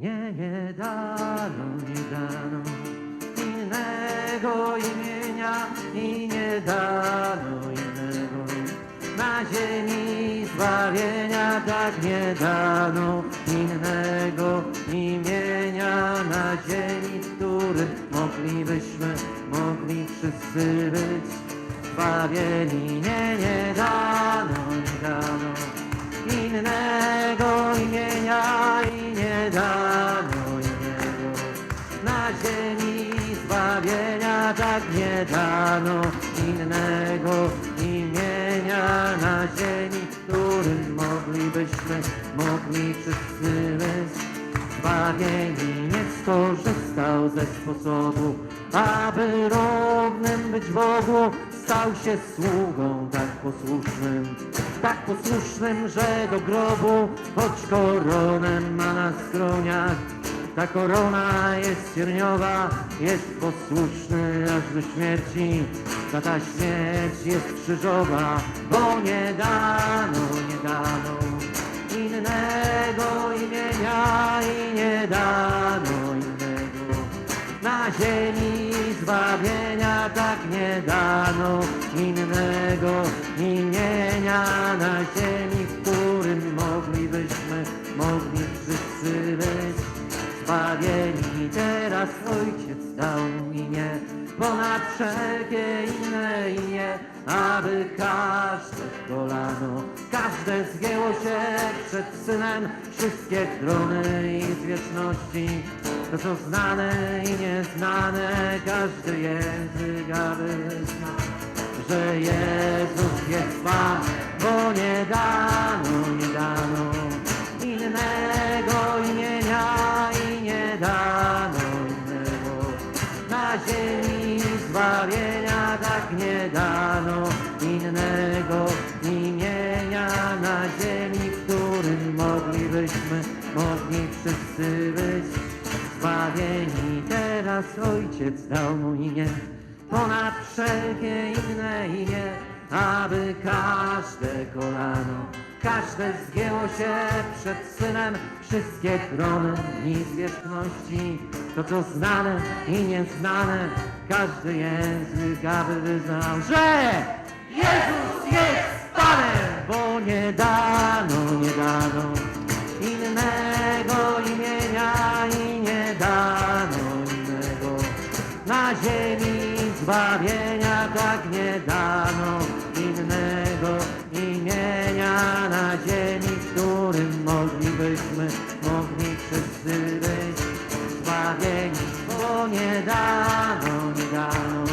Nie, nie dano, nie dano innego imienia i nie dano innego. Na ziemi zbawienia, tak nie dano innego imienia na ziemi, w którym moglibyśmy, mogli wszyscy być zbawieni. Nie, nie dano, nie dano innego zbawienia, tak nie dano innego imienia na ziemi, którym moglibyśmy, mogli wszyscy być zbawieni. Nie skorzystał ze sposobu, aby równym być Bogu, stał się sługą tak posłusznym, tak posłusznym, że do grobu, choć koronę ma na skroniach, ta korona jest cierniowa, jest posłuszny aż do śmierci. Ta ta śmierć jest krzyżowa, bo nie dano, nie dano innego imienia i nie dano innego. Na ziemi zbawienia tak nie dano innego imienia na ziemi, zbawieni. Teraz Ojciec dał imię ponad wszelkie inne imię, aby każde kolano, każde zgięło się przed Synem, wszystkie trony i wieczności, to co znane i nieznane, każdy język, aby znał, że Jezus jest Pan, bo nie dano, nie dano innego imienia na ziemi, w którym moglibyśmy, mogli wszyscy być zbawieni. Teraz Ojciec dał mu imię ponad wszelkie inne imię, aby każde kolano, każde zgięło się przed Synem, wszystkie trony i zwierzchności, to co znane i nieznane, każdy język, aby wyznał, że Jezus jest Panem, bo nie dano, nie dano innego imienia i nie dano innego. Na ziemi zbawienia tak nie dano na ziemi, w którym moglibyśmy, mogli wszyscy być zbawieni, bo nie dano, nie dano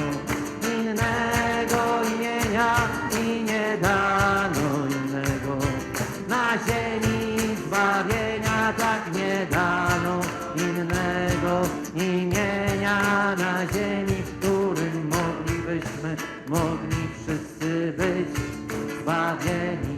innego imienia i nie dano innego na ziemi zbawienia, tak nie dano innego imienia na ziemi, w którym moglibyśmy, mogli wszyscy być zbawieni.